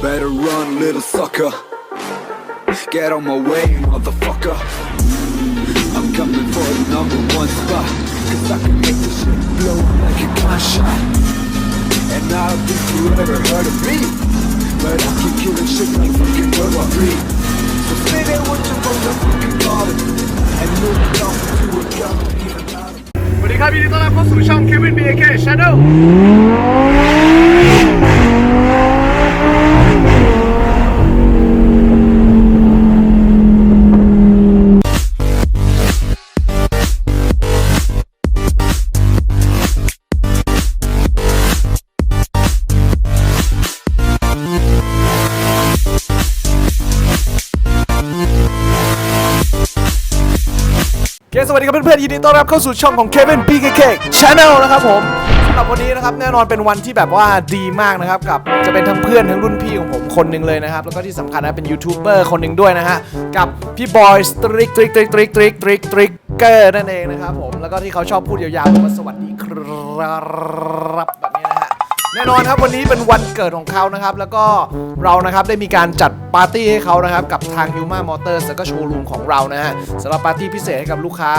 Better run, little sucker. Get on my way, motherfucker. I'm coming for the number one spot. Cause I can make this shit blow like a gunshot. And I don't think you ever heard of me. But I keep killing shit like fucking World War III. So spit it with your motherfucking bottom. And move it on to a gun, even louder. สวัสดีครับยินดีต้อนรับเข้าสู่ช่อง Kevin BAK Channel สวัสดีครับเพื่อนๆยินดีต้อนรับเข้าสู่ช่องของ Kevin BKK Channel นะครับผมสำหรับวันนี้นะครับแน่นอนเป็นวันที่แบบว่าดีมากนะครับกับจะเป็นทั้งเพื่อนทั้งรุ่นพี่ของผมคนหนึ่งเลยนะครับแล้วก็ที่สำคัญนะเป็นยูทูบเบอร์คนหนึ่งด้วยนะฮะกับพี่บอยสตริกตริกตริกตริกตริกตริกตริกเกอร์นั่นเองนะครับผมแล้วก็ที่เขาชอบพูดยาวๆว่าสวัสดีครับ แน่นอนครับวันนี้เป็นวันเกิดของเขานะครับ แล้วก็เรานะครับได้มีการจัดปาร์ตี้ให้เขานะครับ กับทาง Yuma Motors แล้วก็โชว์รูมของเรานะฮะสำหรับปาร์ตี้พิเศษให้กับลูกค้า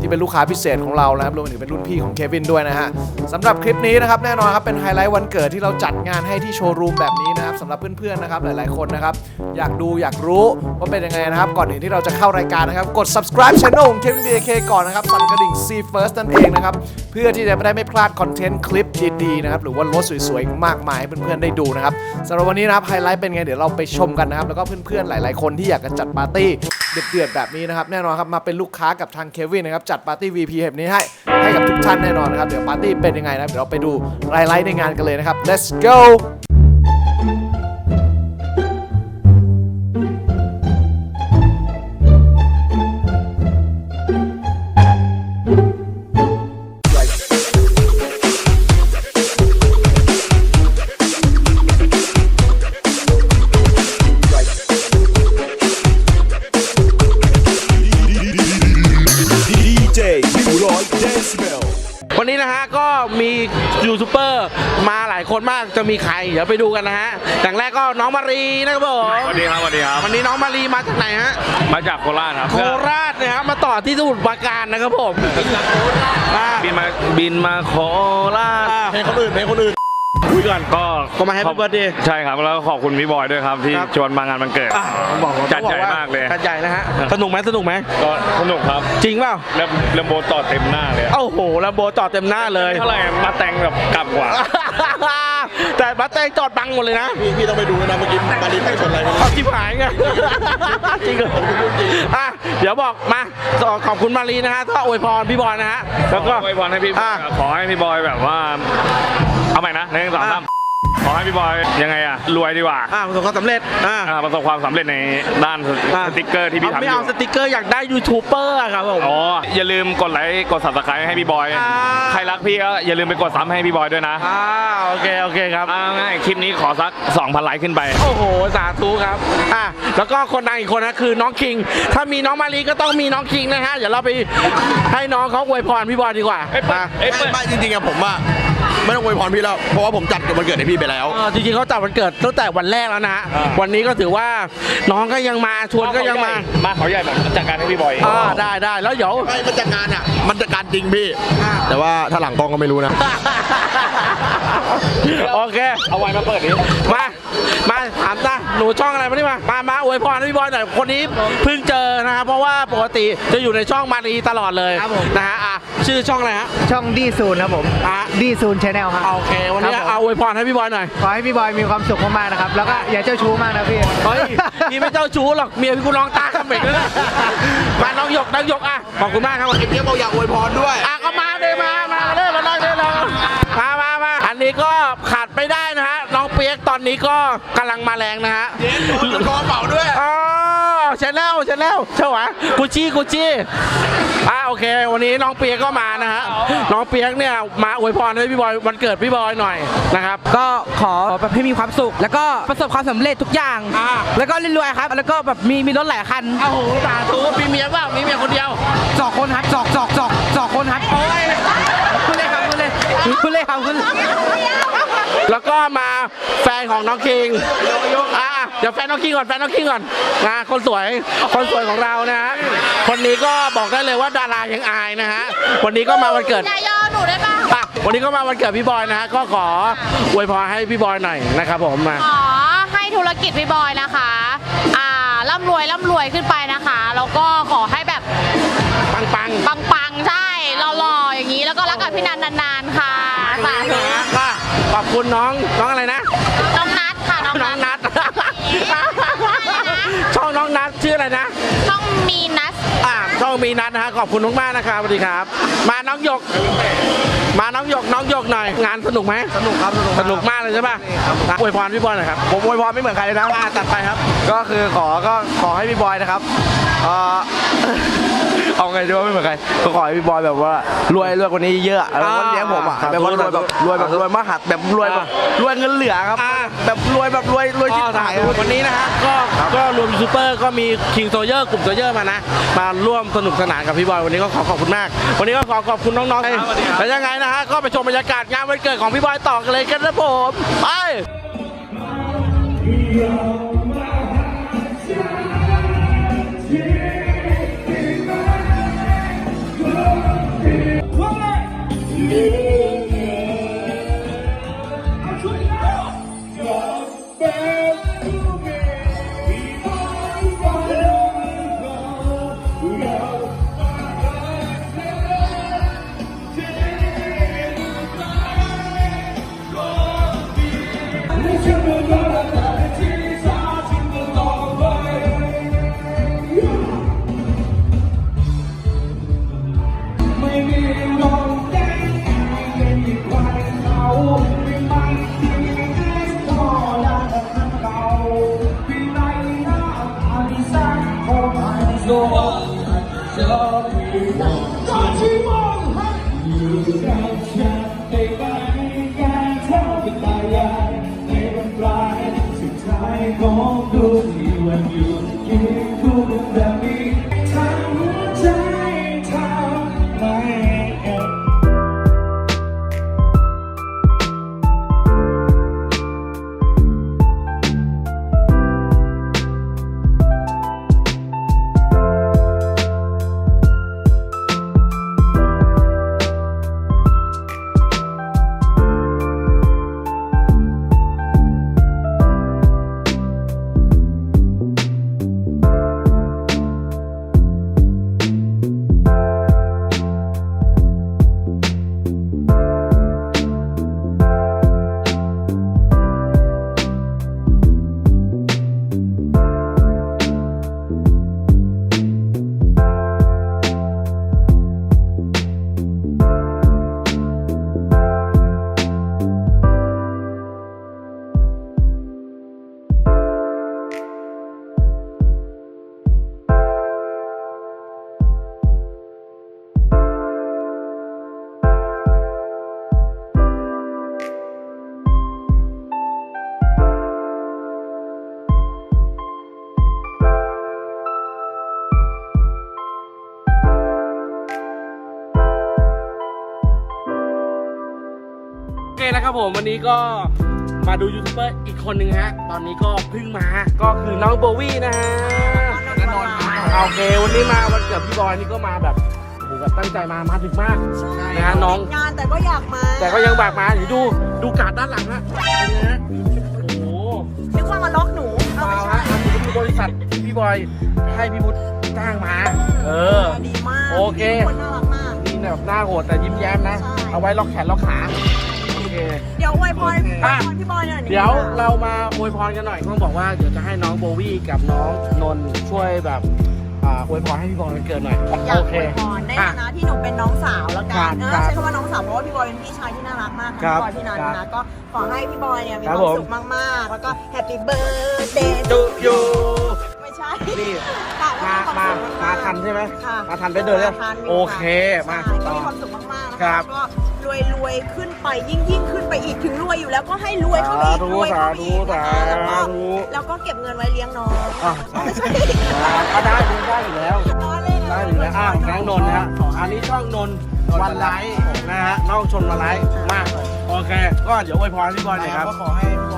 ที่เป็นลูกค้าพิเศษของเรานะครับรวมถึงเป็นรุ่นพี่ของเควินด้วยนะฮะสำหรับคลิปนี้นะครับแน่นอนครับเป็นไฮไลท์วันเกิดที่เราจัดงานให้ที่โชว์รูมแบบนี้นะครับสำหรับเพื่อนๆนะครับหลายๆคนนะครับอยากดูอยากรู้ว่าเป็นยังไงนะครับ ก่อนอื่นที่เราจะเข้ารายการนะครับกด subscribe channel ของ Kevin BK ก่อนนะครับสั่นกระดิ่ง See First นั่นเองนะครับเพื่อที่จะไม่ได้ไม่พลาดคอนเทนต์คลิปดีๆนะครับหรือว่ารถสวยๆมากมายให้เพื่อนๆได้ดูนะครับสำหรับวันนี้นะครับไฮไลท์เป็นไงเดี๋ยวเราไปชมกันนะครับแล้วก็เพื่อนๆหลาย ๆคนที่อยากจะจัดปาร์ตี้ เดือดๆแบบนี้นะครับแน่นอนครับมาเป็นลูกค้ากับทางเควินนะครับจัดปาร์ตี้ VP แบบนี้ให้ให้กับทุกท่านแน่นอนนะครับเดี๋ยวปาร์ตี้เป็นยังไงนะเดี๋ยวเราไปดูรายไลท์ในงานกันเลยนะครับ let's go นนี้นะฮะก็มียูทูบเบอร์มาหลายคนมากจะมีใครเดี๋ยวไปดูกันนะฮะอย่างแรกก็น้องมารีนะครับผมสวัสดีครับสวัสดีครับวันนี้น้องมารีมาจากไหนฮะมาจากโคราชครับโคราชนะครับมาต่อที่สมุทรปราการนะครับผมอ่าบินมาบินมาโคราชเพลงคนอื่นเพลงคนอื่น คุยก่อนก็ก็มา Happy Birthday ใช่ครับแล้วก็ขอบคุณพี่บอยด้วยครับที่ครับชวนมางานวันเกิดอะบอกว่าจัดใหญ่มากเลยจัดใหญ่นะฮะสนุกไหมสนุกไหมก็สนุกครับ จริงเปล่าแล้วเรมโบต่อเต็มหน้าเลยโอ้โหลำโบจอดเต็มหน้าเลยเท่าไหร่มาแต่งแบบกลับกว่า แต่บัสแตงจอดบังหมดเลยนะ พี่ต้องไปดูนะเมื่อกี้มาดีไปชนอะไรไม่รู้เอาชิบหายไงจริงเหรออะเดี๋ยวบอกมาขอบคุณมารีนะฮะก็อวยพรพี่บอลนะฮะแล้วก็ขออวยพรให้พี่บอยอะขอให้พี่บอยแบบว่า เอาใหม่นะหนึ่งสองสาม ขอให้พี่บอยยังไงอะรวยดีกว่าอะประสบความสำเร็จอะอ่าประสบความสำเร็จในด้านสติ๊กเกอร์ที่พี่ทำอไม่เอายู่สติกเกอร์อยากได้ยูทูบเบอร์อะครับผม อ๋ออย่าลืมกดไลค์กด subscribe ให้พี่บอย อ่า ใครรักพี่ก็อย่าลืมไปกดซ้ำให้พี่บอยด้วยนะอ่าโอเคโอเคครับ เอาง่ายคลิปนี้ขอสัก 2,000 ไลค์ขึ้นไป โอ้โห สาธุครับ อะ แล้วก็คนดังอีกคนนะคือน้องคิง ถ้ามีน้องมารีก็ต้องมีน้องคิงนะฮะ เดี๋ยวเราไปให้น้องเขาอวยพรพี่บอลดีกว่าเอ้ยเปิดอะ เอ้ยไม่เปิด ไม่จริงๆอะผมอะ ไม่ต้องอวยพรพี่แล้ว เพราะว่าผมจัดวันเกิดให้พี่ไปแล้ว เออจริงๆเขาจัดวันเกิดตั้งแต่วันแรกแล้วนะฮะอ่า วันนี้ก็ถือว่าน้องก็ยังมาชวนก็ยังมามาเขาใหญ่แบบจัดการให้พี่บอย อ่าได้ได้แล้วเดี๋ยว ไม่มันจัดการอะมันจัดการจริงพี่แต่ว่าถ้าหลังกล้องก็ไม่รู้นะ โอเค เอาไว้มาเปิดดิมา มาถามตาหนูช่องอะไรมานี่มามามาอวยพรให้พี่บอยหน่อยคนนี้เพิ่งเจอนะครับเพราะว่าปกติจะอยู่ในช่องมารีตลอดเลยครับผม นะฮะอะชื่อช่องอะไรฮะ ช่องดีซูนครับผมอะ ดีซูนชาแนลครับโอเค วันนี้ครับผมเอาอวยพรให้พี่บอยหน่อยขอให้พี่บอยมีความสุขมากๆนะครับ แล้วก็อย่าเจ้าชู้มากนะพี่ เฮ้ยนี่ไม่เจ้าชู้หรอกเมียพี่กูน้องตาขมิบเลยนะมาน้องหยกน้องหยกอะขอบคุณมากครับเอ็มบอกอยากอวยพรด้วย อะก็มาเลยมา มาเลยมานั่งเลยเรามามามาอันนี้ก็ขาดไม่ได้นะฮะน้อง เปียกตอนนี้ก็กำลังมาแรงนะฮะเย็นโดนกระเป๋าด้วยอ๋อชแนลชแนลใช่ไหมกุชชี่กุชชี่อะโอเค วันนี้น้องเปียกก็มานะฮะน้องเปียกเนี่ยมาอวยพรให้พี่บอยวันเกิดพี่บอยหน่อยนะครับ ก็ขอแบบให้มีความสุข แล้วก็ประสบความสำเร็จทุกอย่าง อ่า แล้วก็รวยๆครับ แล้วก็แบบมีมีรถหลายคันโอ้โหสาธุมีเมียเปล่ามีเมียคนเดียวสองคนครับสองสองสองสองคนครับโอ้ยคุณเลยครับคุณเลยคุณเลยครับคุณเลย แล้วก็มาแฟนของน้องคิงอะเดี๋ยวแฟนน้องคิงก่อนแฟนน้องคิงก่อนนะคนสวยคนสวยของเรานะฮะคนนี้ก็บอกได้เลยว่าดารายังอายนะฮะวันนี้ก็มาวันเกิด อย่ายอหนูได้ปะอะวันนี้ก็มาวันเกิดพี่บอยนะฮะก็ขออวยพรให้พี่บอยหน่อยนะครับผมมา ขอให้ธุรกิจพี่บอยนะคะ อ่าร่ำรวยร่ำรวยขึ้นไปนะคะ แล้วก็ขอให้แบบปังปังปังๆใช่หล่อๆอย่างนี้แล้วก็รักกับพี่นันนานๆค่ะสาธุนะก็ข อบคุณน้องน้องอะไรนะ น้องนัทค่ะ น้องน้องนัทนัทช่องน้องนัทชื่ออะไรนะต้องมีนัทอ่าช่อง มีนัทนะฮะขอบคุณมากๆนะครับสวัสดีครับ มาน้องหยก มาน้องหยกน้องหยกหน่อย งานสนุกไหมสนุกครับสนุกสนุกมากเลยใช่ป่ะอะอวยพรพี่บอยหน่อยครับผมอวยพรไม่เหมือนใครเลยนะ อ่าตัดไปครับ ก็คือขอก็ขอให้พี่บอยนะครับเอ่อ เอาไงดีว่าไม่เหมือนใครก็ขอให้พี่บอยแบบว่ารวยรวยกว่านี้เยอะแล้วก็เลี้ยงผมอะอ่าแบบว่ารวยแบบรวยแบบรวยมหัศแบบรวยแบบรวยเงินเหลือครับ อ่า แบบรวยแบบรวยรวยชิบหายอะวันนี้นะฮะก็ก็รวมยูทูบ เบอร์ก็มีคิงโซเยอร์กลุ่มโซเยอร์มานะ มาร่วมสนุกสนานกับพี่บอยวันนี้ก็ขอขอบคุณมาก วันนี้ก็ขอขอบคุณน้องๆแล้วยังไงนะฮะก็ไปชมบรรยากาศงานวันเกิดของพี่บอยต่อกันเลยกันนะผมไป โอเค นะครับผมวันนี้ก็มาดูยูทูบเบอร์อีกคนหนึ่งฮะ ตอนนี้ก็เพิ่งมา ก็คือน้องโบวี่นะฮะแน่นอนโอเค วันนี้มาวันเกิดพี่บอยนี่ก็มาแบบโอ้โหแบบตั้งใจมามาถึงมากนะฮะน้อง งานแต่ก็อยากมาแต่ก็ยังแบบมาอยู่ดูดูการ์ดด้านหลังฮะเป็นไงฮะโอ้โหนึกว่ามาล็อกหนูเอาเปไม่ล่าใช่ฮะอันนี้คือบริษัทพี่บอยให้พี่บุตรจ้างมา เออ ดีมากโอเค คนน่ารักมาก นี่แบบหน้าโหดแต่ยิ้มแย้มนะ ใช่ เอาไว้ล็อกแขนล็อกขาโอ เคเดี๋ยวอวยพรอะอวยพรพี่บอยหน่อยเดี๋ยวเรามาอวยพรกันหน่อยต้องบอกว่าเดี๋ยวจะให้น้องโบวี่กับน้องนนท์ช่วยแบบอ่าอวยพรให้พี่บอยวันเกิดหน่อยอยากโออเค วยพรในอะฐานะที่หนูเป็นน้องสาวแล้วครักับนเออครับใช้คำว่าน้องสาวเพราะว่าพี่บอยเป็นพี่ชายที่น่ารักมากครัค่ะบพี่บอยพี่นันครันะบก็ขอให้พี่บอยเนี่ยมีครัคบวามผมสุขมากๆ แล้วก็แฮปปี้เบิร์ดเดย์จุยูไม่ใช่นี่ ค่ะมาแล้วมาก็ควสุขกๆมาทันใช่ไหมค่ะมาทันไปเดินเลยมาทันยู่โอเคค่ะมา ใช่ก็ต่อมีความสุขมากๆนะครัคะบ ก็ร วยรวยๆขึ้นไปยิ่งยิ่งขึ้นไปอีกถึงรวยอยู่แล้วก็ให้รวยเข้าไปอีกสาธุรวยเข้าไปอีกนะคะสาธุแล้วก็สาธุแล้วก็เก็บเงินไว้เลี้ยงน้องอะไม่ใช่อ่าก็ได้ดูได้อยู่แล้วล้อเล่นได้อยู่แล้วอ้าวแก๊งนนท์นะฮะอันนี้ช่องนนท์วันไลฟ์นะฮะน้องชนวันไลฟ์มากโอเค ก็เดี๋ยวอวยพรพี่บอยหน่อยครับก็ขอให้พี่บ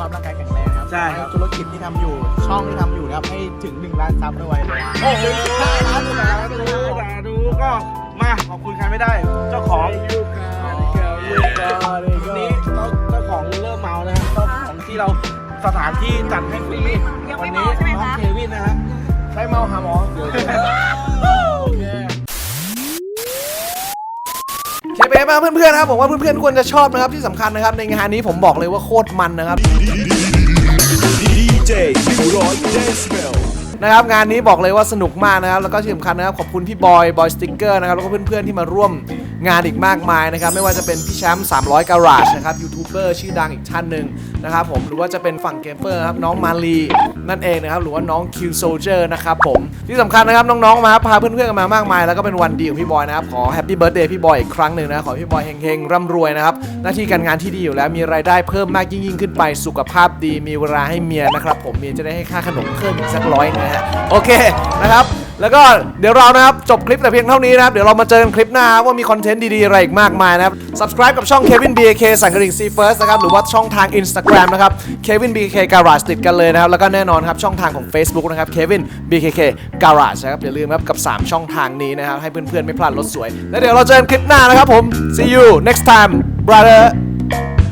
ภาพร่างกายแข็งแรงครับใช่ครับธุรกิจที่ทำอยู่ช่องที่ทำอยู่นะครับให้ถึง1ล้านซับด้วยโอ้โหสาธุสาธุสาธุก็ มาขอบคุณใครไม่ได้ เจ้าของวันนี้เจ้าเจ้าของเริ่มเมานะฮะเจ้าของที่เราสถานที่จัดให้ฟรียังวัไม่นเมานี้ใช่ไหมน้องคะ เควินนะฮะใช้เมาหาหมอโอเค เคเบมาเพื่อนๆนะครับผมว่าเพื่อนๆควรจะชอบนะครับที่สำคัญนะครับในงานนี้ผมบอกเลยว่าโคตรมันนะครับ DJ 100 Decibel นะครับงานนี้บอกเลยว่าสนุกมากนะครับแล้วก็ที่สำคัญนะครับขอบคุณพี่บอยบอยสติ๊กเกอร์นะครับแล้วก็เพื่อนๆที่มาร่วม งานอีกมากมายนะครับ ไม่ว่าจะเป็นพี่แชมป์300 การาชนะครับยูทูบเบอร์ชื่อดังอีกท่านหนึ่งนะครับผมหรือว่าจะเป็นฝั่งเกมเปอร์ครับน้องมาลีนั่นเองนะครับหรือว่าน้องคิวโซเจอร์นะครับผมที่สำคัญนะครับน้องๆมาพาเพื่อนๆกันมามากมายแล้วก็เป็นวันดีของพี่บอยนะครับขอแฮปปี้เบิร์ดเดย์พี่บอยอีกครั้งหนึ่งนะขอพี่บอยเฮงๆร่ำรวยนะครับหน้าที่การงานที่ดีอยู่แล้วมีรายได้เพิ่มมากยิ่งๆขึ้นไปสุขภาพดีมีเวลาให้เมียนะครับผมเมียจะได้ให้ค่าขนมเพิ่มอีกสักร้อยนะฮะโอเคนะครับ แล้วก็เดี๋ยวเรานะครับ จบคลิปแต่เพียงเท่านี้นะครับ เดี๋ยวเรามาเจอกันคลิปหน้าว่ามีคอนเทนต์ดีๆ อะไรอีกมากมายนะครับ subscribe กับช่อง Kevin BK สั่งกระดิ่ง C First นะครับ หรือว่าช่องทาง Instagram นะครับ Kevin BK Garage ติดกันเลยนะครับ แล้วก็แน่นอนครับช่องทางของ Facebook นะครับ Kevin BKK Garage นะครับอย่าลืมครับกับ 3 ช่องทางนี้นะครับให้เพื่อนๆไม่พลาดรถสวย แล้วเดี๋ยวเราเจอกันคลิปหน้านะครับผม see you next time brother